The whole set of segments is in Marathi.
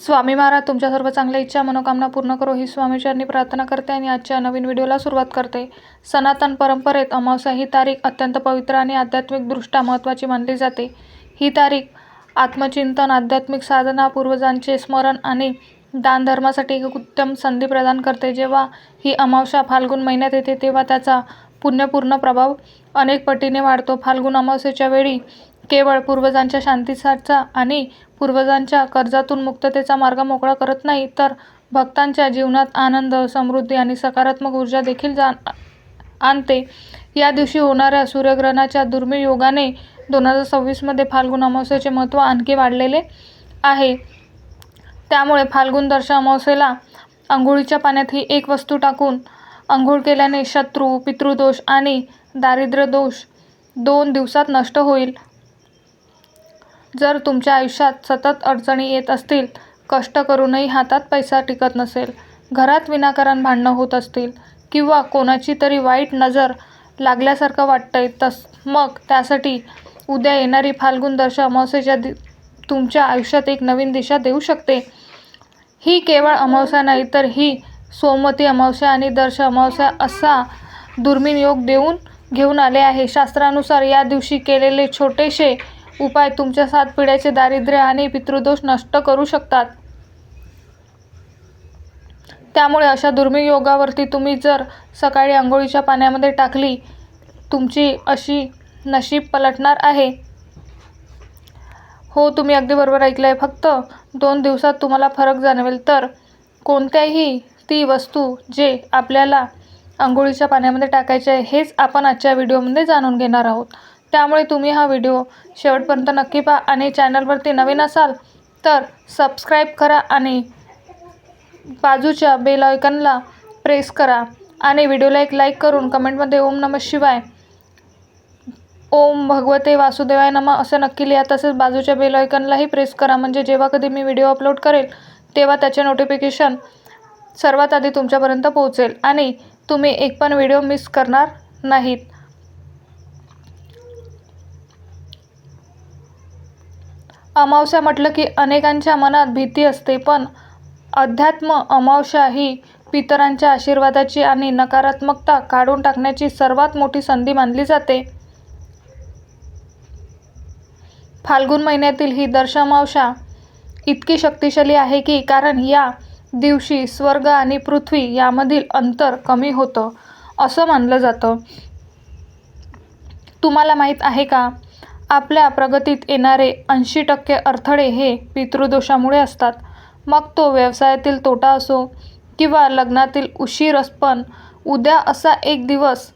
स्वामी महाराज तुमच्या सर्व चांगल्या इच्छा मनोकामना पूर्ण करो. ही स्वामीचरणी प्रार्थना करते आणि आजच्या नवीन व्हिडिओला सुरुवात करते. सनातन परंपरेत अमावस्या ही तारीख अत्यंत पवित्र आणि आध्यात्मिकदृष्ट्या महत्त्वाची मानली जाते. ही तारीख आत्मचिंतन आध्यात्मिक साधना पूर्वजांचे स्मरण आणि दानधर्मासाठी एक उत्तम संधी प्रदान करते. जेव्हा ही अमावस्या फाल्गुन महिन्यात येते तेव्हा त्याचा पुण्यपूर्ण प्रभाव. अनेक पटीने वाढतो. फाल्गुन अमावस्येच्या वेळी केवळ पूर्वजांच्या शांतीचा आणि पूर्वजांच्या कर्जातून मुक्ततेचा मार्ग मोकळा करत नाही तर भक्तांच्या जीवनात आनंद समृद्धी आणि सकारात्मक ऊर्जा देखील जा आणते. या दिवशी होणाऱ्या सूर्यग्रहणाच्या दुर्मिळ योगाने दोन हजार सव्वीसमध्ये फाल्गुन अमावस्येचे महत्त्व आणखी वाढलेले आहे. त्यामुळे फाल्गुन दर्श अमावस्येला आंघोळीच्या पाण्यात ही एक वस्तू टाकून आंघोळ केल्याने शत्रू पितृदोष आणि दारिद्र्य दोष दोन दिवसात नष्ट होईल. जर तुमच्या आयुष्यात सतत अडचणी येत असतील कष्ट करूनही हातात पैसा टिकत नसेल घरात विनाकारण भांडणं होत असतील किंवा कोणाची तरी वाईट नजर लागल्यासारखं वाटतंय तस मग त्यासाठी उद्या येणारी फाल्गुन दर्श अमावस्येच्या दि तुमच्या आयुष्यात एक नवीन दिशा देऊ शकते. ही केवळ अमावस्या नाही तर ही सोमवती अमावस्या आणि दर्श अमावस्या असा दुर्मिळ योग देऊन घेऊन आले आहे. शास्त्रानुसार या दिवशी केलेले छोटेसे उपाय तुमच्या सात पिढ्याचे दारिद्र्य आणि पितृदोष नष्ट करू शकतात. त्यामुळे अशा दुर्मिळ योगावरती तुम्ही जर सकाळी आंघोळीच्या पाण्यामध्ये टाकली तुमची अशी नशीब पलटणार आहे. हो तुम्ही अगदी बरोबर ऐकलं आहे फक्त दोन दिवसात तुम्हाला फरक जाणवेल. तर कोणत्याही ती वस्तू जे आपल्याला आंघोळीच्या पाण्यामध्ये टाकायचे आहे हेच आपण आजच्या व्हिडिओमध्ये जाणून घेणार आहोत. त्यामुळे तुम्ही हा व्हिडिओ शेवटपर्यंत नक्की पहा आणि चॅनलवरती नवीन असाल तर सबस्क्राईब करा आणि बाजूच्या बेल आयकनला प्रेस करा आणि व्हिडिओला एक लाईक करून कमेंटमध्ये ओम नमः शिवाय ओम भगवते वासुदेवाय नमः असं नक्की लिहा तसेच बाजूच्या बेल आयकनलाही प्रेस करा. म्हणजे जेव्हा कधी मी व्हिडिओ अपलोड करेल तेव्हा त्याचे नोटिफिकेशन सर्वात आधी तुमच्यापर्यंत पोहोचेल आणि तुम्ही एक पण व्हिडिओ मिस करणार नाहीत. अमावस्या म्हटलं की अनेकांच्या मनात भीती असते पण अध्यात्म अमावस्या ही पितरांच्या आशीर्वादाची आणि नकारात्मकता काढून टाकण्याची सर्वात मोठी संधी मानली जाते. फाल्गुन महिन्यातील ही दर्शमावशा इतकी शक्तिशाली आहे की कारण या दिवशी स्वर्ग आणि पृथ्वी यामधील अंतर कमी होतं असं मानलं जातं. तुम्हाला माहीत आहे का? आपल्या प्रगतीत येणारे ऐंशी टक्के अडथळे हे पितृदोषामुळे असतात. मग तो व्यवसायातील तोटा असो किंवा लग्नातील उशीर पण उद्या असा एक दिवस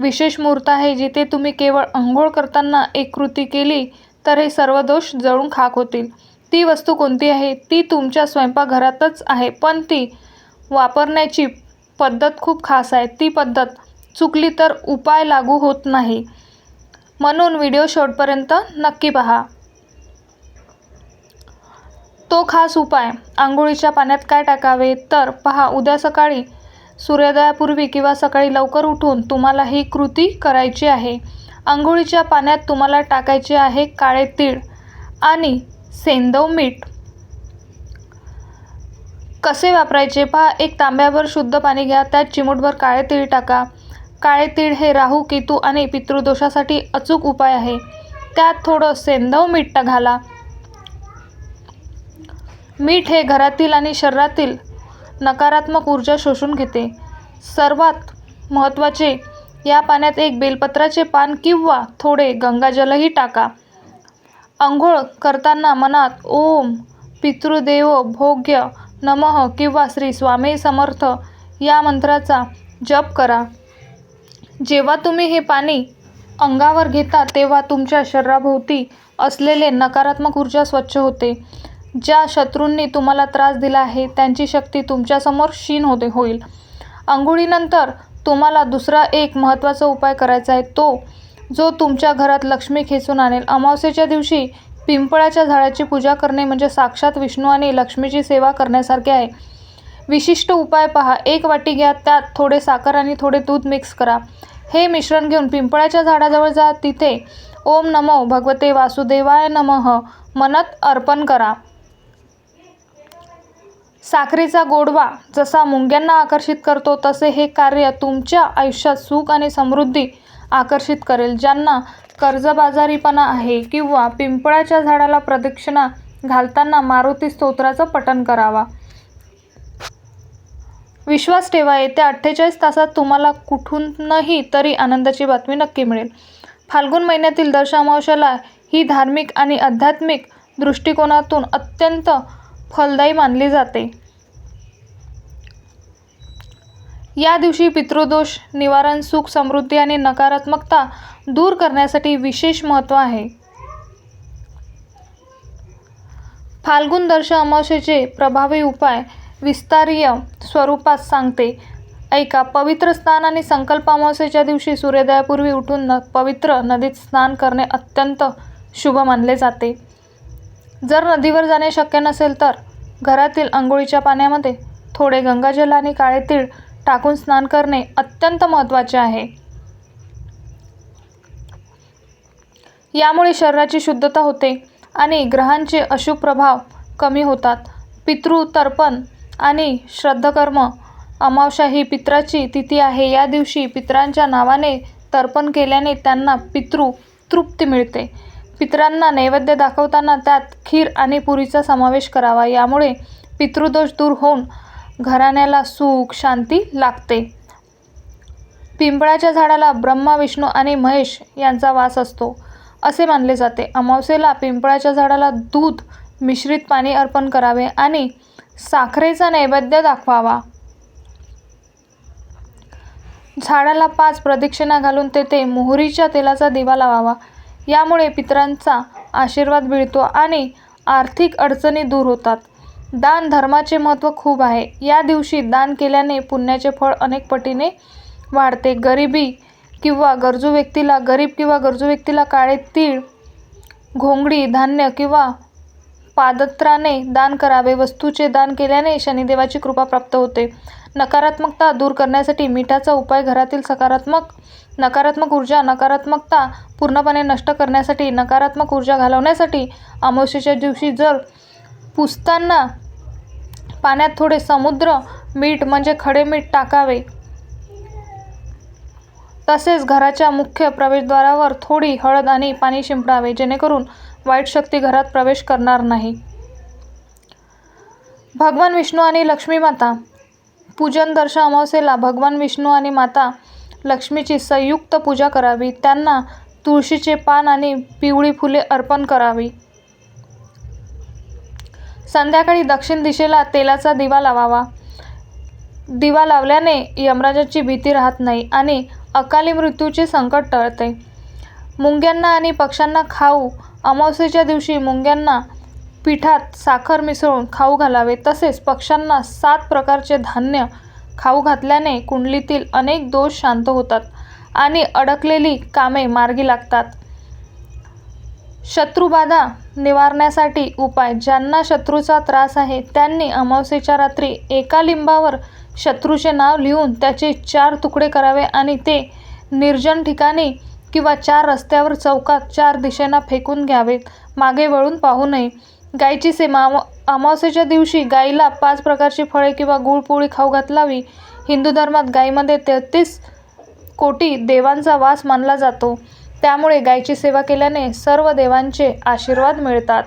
विशेष मुहूर्त आहे जिथे तुम्ही केवळ अंघोळ करताना एक कृती केली तर हे सर्व दोष जळून खाक होतील. ती वस्तू कोणती आहे? ती तुमच्या स्वयंपाकघरातच आहे पण ती वापरण्याची पद्धत खूप खास आहे. ती पद्धत चुकली तर उपाय लागू होत नाही. म्हणून व्हिडिओ शेवटपर्यंत नक्की पहा. तो खास उपाय आंघोळीच्या पाण्यात काय टाकावे? तर पहा उद्या सकाळी सूर्योदयापूर्वी किंवा सकाळी लवकर उठून तुम्हाला ही कृती करायची आहे. आंघोळीच्या पाण्यात तुम्हाला टाकायचे आहे काळे तीळ आणि सेंदव मीठ. कसे वापरायचे? पहा एक तांब्यावर शुद्ध पाणी घ्या त्यात चिमूटभर काळे तीळ टाका. काळे तीळ हे राहू केतू आणि पितृदोषासाठी अचूक उपाय आहे. त्यात थोडं सेंदव मीठ घाला. मीठ हे घरातील आणि शरीरातील नकारात्मक ऊर्जा शोषून घेते. सर्वात महत्त्वाचे या पाण्यात एक बेलपत्राचे पान किंवा थोडे गंगाजलही टाका. आंघोळ करताना मनात ओम पितृदेव भोग्य नमः किंवा श्री स्वामी समर्थ या मंत्राचा जप करा. जेव्हा तुम्ही हे पाणी अंगावर घेता तेव्हा तुमच्या शरीराभोवती असलेले नकारात्मक ऊर्जा स्वच्छ होते. ज्या शत्रूंनी तुम्हाला त्रास दिला आहे त्यांची शक्ती तुमच्यासमोर क्षीण होते होईल. आंघोळीनंतर तुम्हाला दुसरा एक महत्त्वाचा उपाय करायचा आहे तो जो तुमच्या घरात लक्ष्मी खेचून आणेल. अमावस्येच्या दिवशी पिंपळाच्या झाडाची पूजा करणे म्हणजे साक्षात विष्णू आणि लक्ष्मीची सेवा करण्यासारखे आहे. विशिष्ट उपाय पहा. एक वाटी घ्या त्यात थोडे साखर आणि थोडे दूध मिक्स करा. हे मिश्रण घेऊन पिंपळाच्या झाडाजवळ जा. तिथे ओम नमो भगवते वासुदेवाय नमः. मनात अर्पण करा. साखरेचा गोडवा जसा मुंग्यांना आकर्षित करतो तसे हे कार्य तुमच्या आयुष्यात सुख आणि समृद्धी आकर्षित करेल. ज्यांना कर्जबाजारीपणा आहे किंवा पिंपळाच्या झाडाला प्रदक्षिणा घालताना मारुती स्तोत्राचं पठण करावा. विश्वास ठेवा येत्या अठ्ठेचाळीस तासात तुम्हाला कुठूनही तरी आनंदाची बातमी नक्की मिळेल. फाल्गुन महिन्यातील दर्श ही धार्मिक आणि आध्यात्मिक दृष्टिकोनातून अत्यंत फलदायी मानली जाते. या दिवशी पितृदोष निवारण सुख समृद्धी आणि नकारात्मकता दूर करण्यासाठी विशेष महत्त्व आहे. फाल्गुन दर्श अमावस्येचे प्रभावी उपाय विस्तारीय स्वरूपात सांगते. ऐका पवित्र स्नान आणि संकल्प अमावस्येच्या दिवशी सूर्योदयापूर्वी उठून न पवित्र नदीत स्नान करणे अत्यंत शुभ मानले जाते. जर नदीवर जाणे शक्य नसेल तर घरातील आंघोळीच्या पाण्यामध्ये थोडे गंगाजल आणि काळे तीळ टाकून स्नान करणे अत्यंत महत्त्वाचे आहे. यामुळे शरीराची शुद्धता होते आणि ग्रहांचे अशुभ प्रभाव कमी होतात. पितृ तर्पण आणि श्रद्धकर्म अमावशा ही पित्राची तिथी आहे. या दिवशी पित्रांच्या नावाने तर्पण केल्याने त्यांना पितृ तृप्ती मिळते. पितरांना नैवेद्य दाखवताना त्यात खीर आणि पुरीचा समावेश करावा. यामुळे पितृदोष दूर होऊन घराण्याला सुख शांती लागते. पिंपळाच्या झाडाला ब्रह्मा विष्णू आणि महेश यांचा वास असतो. असे मानले जाते. अमावस्येला पिंपळाच्या झाडाला दूध मिश्रित पाणी अर्पण करावे आणि साखरेचा नैवेद्य दाखवावा. झाडाला पाच प्रदक्षिणा घालून तेथे मोहरीच्या तेलाचा दिवा लावावा. यामुळे पितरांचा आशीर्वाद मिळतो आणि आर्थिक अडचणी दूर होतात. दान धर्माचे महत्त्व खूप आहे. या दिवशी दान केल्याने पुण्याचे फळ अनेक पटीने वाढते. गरिबी किंवा गरजू व्यक्तीला गरीब किंवा गरजू व्यक्तीला काळे तीळ घोंगडी धान्य किंवा पादत्राने दान करावे. वस्तूचे दान केल्याने शनिदेवाची कृपा प्राप्त होते. नकारात्मकता दूर करण्यासाठी मिठाचा उपाय घरातील सकारात्मक नकारात्मक ऊर्जा नकारात्मकता पूर्णपणे नष्ट करण्यासाठी नकारात्मक ऊर्जा घालवण्यासाठी अमावस्येच्या दिवशी जर पुसताना पाण्यात थोडे समुद्र मीठ म्हणजे खडे मीठ टाकावे. तसेच घराच्या मुख्य प्रवेशद्वारावर थोडी हळद आणि पाणी शिंपडावे जेणेकरून वाईट शक्ती घरात प्रवेश करणार नाही. भगवान विष्णू आणि लक्ष्मी माता. पूजन दर्श अमावस्येला भगवान विष्णू आणि माता लक्ष्मीची संयुक्त पूजा करावी. त्यांना तुळशीचे पान आणि पिवळी फुले अर्पण करावी. संध्याकाळी दक्षिण दिशेला तेलाचा दिवा लावावा. दिवा लावल्याने यमराजाची भीती राहत नाही आणि अकाली मृत्यूचे संकट टळते. मुंग्यांना आणि पक्ष्यांना खाऊ अमावस्येच्या दिवशी मुंग्यांना पिठात साखर मिसळून खाऊ घालावे तसेच पक्ष्यांना सात प्रकारचे धान्य खाऊ घातल्याने कुंडलीतील अनेक दोष शांत होतात आणि अडकलेली कामे मार्गी लागतात. शत्रुबाधा निवारण्यासाठी उपाय. ज्यांना शत्रूचा त्रास आहे त्यांनी अमावस्येच्या रात्री एका लिंबावर शत्रूचे नाव लिहून त्याचे चार तुकडे करावे आणि ते निर्जन ठिकाणी किंवा चार रस्त्यावर चौकात चार दिशेना फेकून घ्यावेत. मागे वळून पाहू नये. गायीची सेमा. अमा अमावस्येच्या दिवशी गाईला पाच प्रकारची फळे किंवा गुळपोळी खाऊ घातलावी. हिंदू धर्मात गायीमध्ये तेहतीस कोटी देवांचा वास मानला जातो. त्यामुळे गायीची सेवा केल्याने सर्व देवांचे आशीर्वाद मिळतात.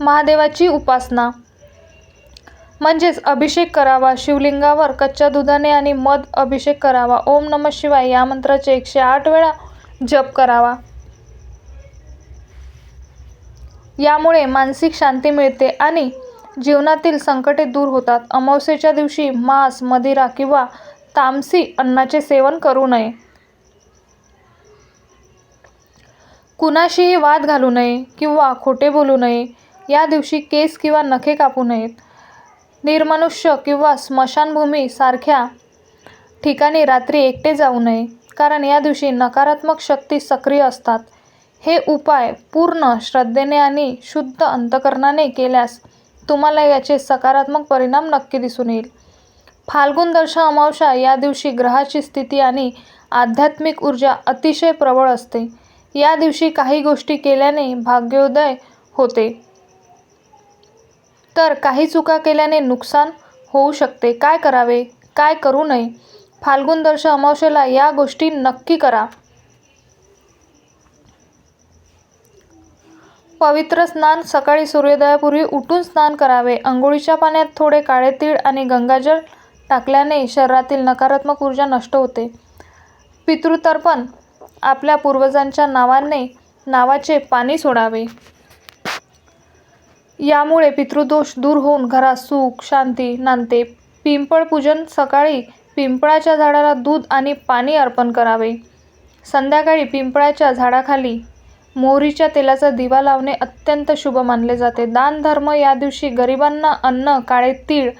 महादेवाची उपासना. म्हणजेच अभिषेक करावा शिवलिंगावर कच्च्या दुधाने आणि मध अभिषेक करावा ओम नम शिवाय या मंत्राचे एकशे आठ वेळा जप करावा. यामुळे मानसिक शांती मिळते आणि जीवनातील संकटे दूर होतात. अमावस्येच्या दिवशी मांस मदिरा किंवा तामसी अन्नाचे सेवन करू नये. कुणाशीही वाद घालू नये किंवा खोटे बोलू नये. या दिवशी केस किंवा नखे कापू नयेत. निर्मनुष्य किंवा स्मशानभूमी सारख्या ठिकाणी रात्री एकटे जाऊ नये कारण या दिवशी नकारात्मक शक्ती सक्रिय असतात. हे उपाय पूर्ण श्रद्धेने आणि शुद्ध अंतकरणाने केल्यास तुम्हाला याचे सकारात्मक परिणाम नक्की दिसून येईल. फाल्गुन दर्श अमावस्या या दिवशी ग्रहाची स्थिती आणि आध्यात्मिक ऊर्जा अतिशय प्रबळ असते. या दिवशी काही गोष्टी केल्याने भाग्योदय होते. तर काही चुका केल्याने नुकसान होऊ शकते. काय करावे? काय करू नये? फाल्गुन दर्श अमावस्येला या गोष्टी नक्की करा. पवित्र स्नान सकाळी सूर्योदयापूर्वी उठून स्नान करावे. अंघोळीच्या पाण्यात थोडे काळे तीळ आणि गंगाजल टाकल्याने शरीरातील नकारात्मक ऊर्जा नष्ट होते. पितृतर्पण आपल्या पूर्वजांच्या नावाने नावाचे पाणी सोडावे. यामुळे पितृदोष दूर होऊन घरात सुख शांती नांदते. पिंपळ पूजन सकाळी पिंपळाच्या झाडाला दूध आणि पाणी अर्पण करावे. संध्याकाळी पिंपळाच्या झाडाखाली मोहरीच्या तेलाचा दिवा लावणे अत्यंत शुभ मानले जाते. दान धर्म या दिवशी गरिबांना अन्न काळे तीळ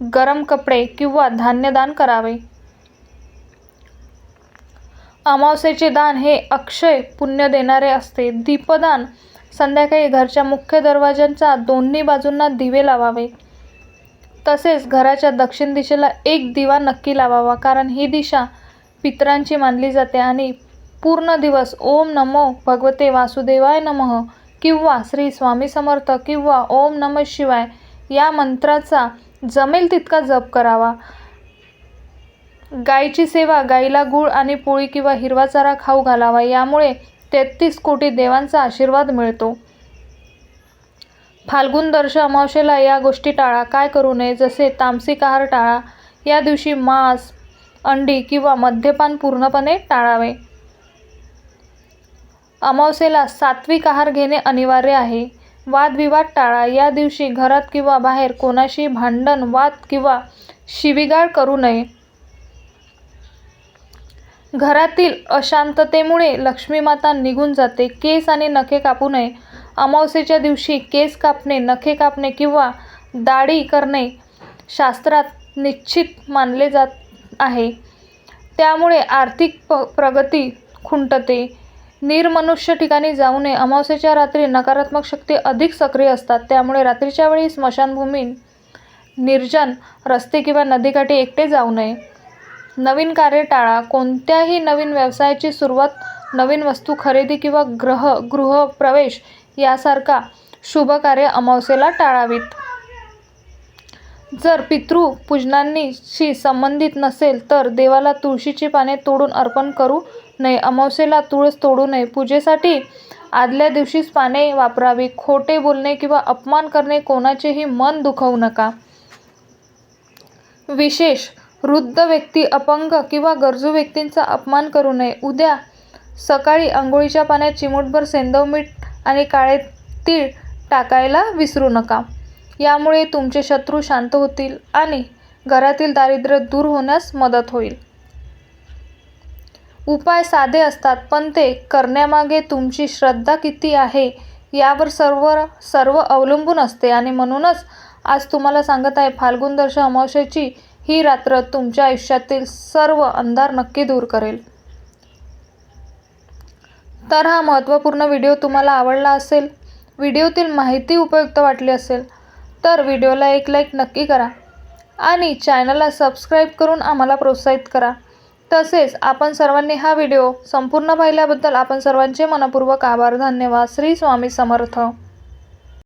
गरम कपडे किंवा धान्य दान करावे. अमावस्येचे दान हे अक्षय पुण्य देणारे असते. दीपदान संध्याकाळी घरच्या मुख्य दरवाज्यांचा दोन्ही बाजूंना दिवे लावावे. तसेच घराच्या दक्षिण दिशेला एक दिवा नक्की लावावा कारण ही दिशा पितरांची मानली जाते आणि पूर्ण दिवस ओम नमो भगवते वासुदेवाय नमः किंवा श्री स्वामी समर्थ किंवा ओम नम शिवाय या मंत्राचा जमेल तितका जप करावा. गायीची सेवा गाईला गूळ आणि पोळी किंवा हिरवा चारा खाऊ घालावा. यामुळे तेहतीस कोटी देवांचा आशीर्वाद मिळतो. फाल्गुन दर्श अमावशेला या गोष्टी टाळा. काय करू नये? जसे तामसिक आहार टाळा. या दिवशी मांस अंडी किंवा मद्यपान पूर्णपणे टाळावे. अमावस्येला सात्विक आहार घेणे अनिवार्य आहे. वादविवाद टाळा. या दिवशी घरात किंवा बाहेर कोणाशी भांडण वाद किंवा शिवीगाळ करू नये. घरातील अशांततेमुळे लक्ष्मी माता निघून जाते. केस आणि नखे कापू नये. अमावस्येच्या दिवशी केस कापणे नखे कापणे किंवा दाढी करणे शास्त्रात निश्चित मानले जात आहे. त्यामुळे आर्थिक प प्रगती खुंटते. निर्मनुष्य ठिकाणी जाऊ नये. अमावस्येच्या रात्री नकारात्मक शक्ती अधिक सक्रिय असतात. त्यामुळे रात्रीच्या वेळी स्मशानभूमी निर्जन रस्ते किंवा नदीकाठी एकटे जाऊ नये. नवीन कार्य टाळा. कोणत्याही नवीन व्यवसायाची सुरुवात नवीन वस्तू खरेदी किंवा ग्रह गृहप्रवेश यासारखा शुभ कार्य अमावस्येला टाळावीत. जर पितृ पूजनांशी संबंधित नसेल तर देवाला तुळशीची पाने तोडून अर्पण करू नये अमावस्येला तुळस तोडू नये. पूजेसाठी आदल्या दिवशीच पाने वापरावी. खोटे बोलणे किंवा अपमान करणे कोणाचेही मन दुखवू नका. विशेष वृद्ध व्यक्ती अपंग किंवा गरजू व्यक्तींचा अपमान करू नये. उद्या सकाळी आंघोळीच्या पाण्यात चिमूटभर सेंदव मीठ आणि काळे तीळ टाकायला विसरू नका. यामुळे तुमचे शत्रू शांत होतील आणि घरातील दारिद्र्य दूर होण्यास मदत होईल. उपाय साधे असतात पण ते करण्यामागे तुमची श्रद्धा किती आहे यावर सर्व सर्व अवलंबून असते. आणि म्हणूनच आज तुम्हाला सांगत आहे फाल्गुन दर्श अमावस्येची ही रात्र तुमच्या आयुष्यातील सर्व अंधार नक्की दूर करेल. तर हा महत्त्वपूर्ण व्हिडिओ तुम्हाला आवडला असेल व्हिडिओतील माहिती उपयुक्त वाटली असेल तर व्हिडिओला एक लाईक नक्की करा आणि चॅनलला सबस्क्राईब करून आम्हाला प्रोत्साहित करा. तसेच आपण सर्वांनी हा व्हिडिओ संपूर्ण पाहिल्याबद्दल आपण सर्वांचे मनपूर्वक आभार. धन्यवाद. श्री स्वामी समर्थ.